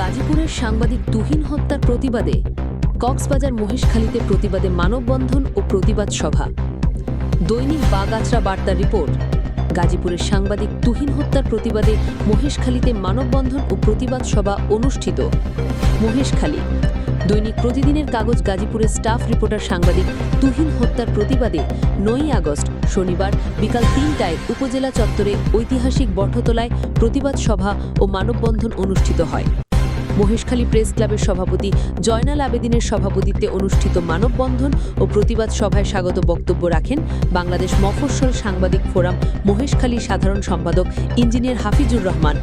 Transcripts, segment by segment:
গাজীপুরের সাংবাদিক তুহিন হত্যার প্রতিবাদে কক্সবাজার মহেশখালীতে প্রতিবাদে মানববন্ধন ও প্রতিবাদ সভা। দৈনিক বাগাছড়া বার্তার রিপোর্ট। গাজীপুরের সাংবাদিক তুহিন হত্যার প্রতিবাদে মহেশখালীতে মানববন্ধন ও প্রতিবাদ সভা অনুষ্ঠিত। মহেশখালী। দৈনিক প্রতিদিনের কাগজ গাজীপুরের স্টাফ রিপোর্টার সাংবাদিক তুহিন হত্যার প্রতিবাদে নয়ই আগস্ট, শনিবার বিকাল তিনটায় উপজেলা চত্বরে ঐতিহাসিক বটতলায় প্রতিবাদ সভা ও মানববন্ধন অনুষ্ঠিত হয়। মহেশখালী প্রেস ক্লাবের সভাপতি জয়নাল আবেদিনের সভাপতিত্বে অনুষ্ঠিত মানববন্ধন ও প্রতিবাদ সভায় স্বাগত বক্তব্য রাখেন বাংলাদেশ মফস্বল সাংবাদিক ফোরাম মহেশখালী সাধারণ সম্পাদক ইঞ্জিনিয়ার হাফিজুর রহমান।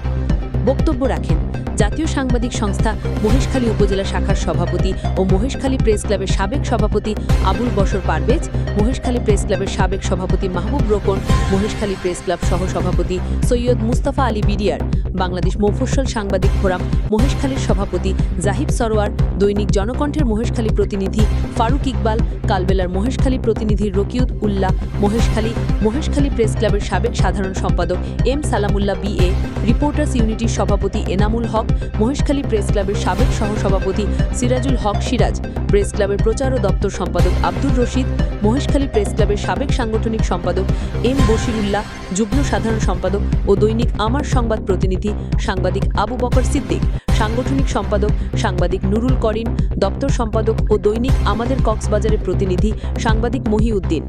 বক্তব্য রাখেন জাতীয় সাংবাদিক সংস্থা মহেশখালী উপজেলা শাখার সভাপতি ও মহেশখালী প্রেস ক্লাবের সাবেক সভাপতি আবুল বসর পারভেজ মহেশখালী প্রেস ক্লাবের সাবেক সভাপতি মাহবুব রোকন, মহেশখালী প্রেস ক্লাব সহ সভাপতি সৈয়দ মুস্তাফা আলী বিডিয়ার বাংলাদেশ মফস্বল সাংবাদিক ফোরাম মহেশখালীর সভাপতি জাহিব সরোয়ার, দৈনিক জনকণ্ঠের মহেশখালী প্রতিনিধি ফারুক ইকবাল, কালবেলার মহেশখালী প্রতিনিধি রকিউদ উল্লাহ মহেশখালী মহেশখালী প্রেস ক্লাবের সাবেক সাধারণ সম্পাদক এম সালামুল্লাহ বিএ রিপোর্টার্স ইউনিটির সভাপতি এনামুল হক, মহেশখালী প্রেস ক্লাবের সাবেক সহসভাপতি সিরাজুল হক সিরাজ, প্রেস ক্লাবের প্রচার ও দপ্তর সম্পাদক আব্দুর রশিদ মহেশখালী প্রেস ক্লাবের সাবেক সাংগঠনিক সম্পাদক এম বশিরুল্লাহ, যুগ্ম সাধারণ সম্পাদক ও দৈনিক আমার সংবাদ প্রতিনিধি সাংবাদিক আবু বকর সিদ্দিক, সাংগঠনিক সম্পাদক সাংবাদিক নুরুল করিম, দপ্তর সম্পাদক ও দৈনিক আমাদের কক্সবাজারের প্রতিনিধি সাংবাদিক মহিউদ্দিন।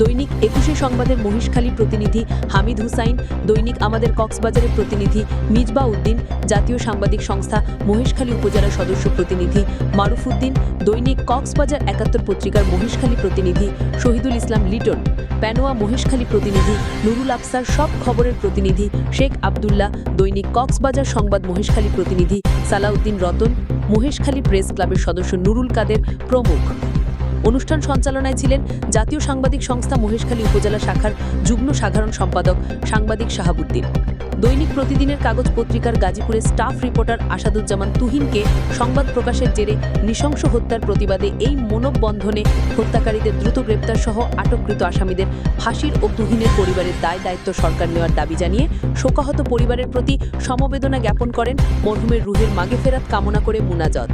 দৈনিক একুশে সংবাদের মহিষখালী প্রতিনিধি হামিদ হুসাইন, দৈনিক আমাদের কক্সবাজারের প্রতিনিধি মিজবা উদ্দিন জাতীয় সাংবাদিক সংস্থা মহেশখালী উপজেলা সদস্য প্রতিনিধি মারুফ উদ্দিন দৈনিক কক্সবাজার একাত্তর পত্রিকার মহেশখালী প্রতিনিধি শহীদুল ইসলাম লিটন, প্যানোয়া মহেশখালী প্রতিনিধি নুরুল আফসার সব খবরের প্রতিনিধি শেখ আবদুল্লাহ, দৈনিক কক্সবাজার সংবাদ মহেশখালী প্রতিনিধি সালাউদ্দিন রতন, মহেশখালী প্রেস ক্লাবের সদস্য নুরুল কাদের প্রমুখ। অনুষ্ঠান সঞ্চালনায় ছিলেন জাতীয় সাংবাদিক সংস্থা মহেশখালী উপজেলা শাখার যুগ্ম সাধারণ সম্পাদক সাংবাদিক শাহাবুদ্দিন। দৈনিক প্রতিদিনের কাগজ পত্রিকার গাজীপুরের স্টাফ রিপোর্টার আসাদুজ্জামান তুহিনকে সংবাদ প্রকাশের জেরে নৃশংস হত্যার প্রতিবাদে এই মনোবন্ধনে হত্যাকারীদের দ্রুত গ্রেপ্তার সহ আটককৃত আসামিদের ফাঁসির ও তুহিনের পরিবারের দায় দায়িত্ব সরকার নেওয়ার দাবি জানিয়ে শোকাহত পরিবারের প্রতি সমবেদনা জ্ঞাপন করেন মরহুমের রুহের মাগে ফেরাত কামনা করে মুনাজত।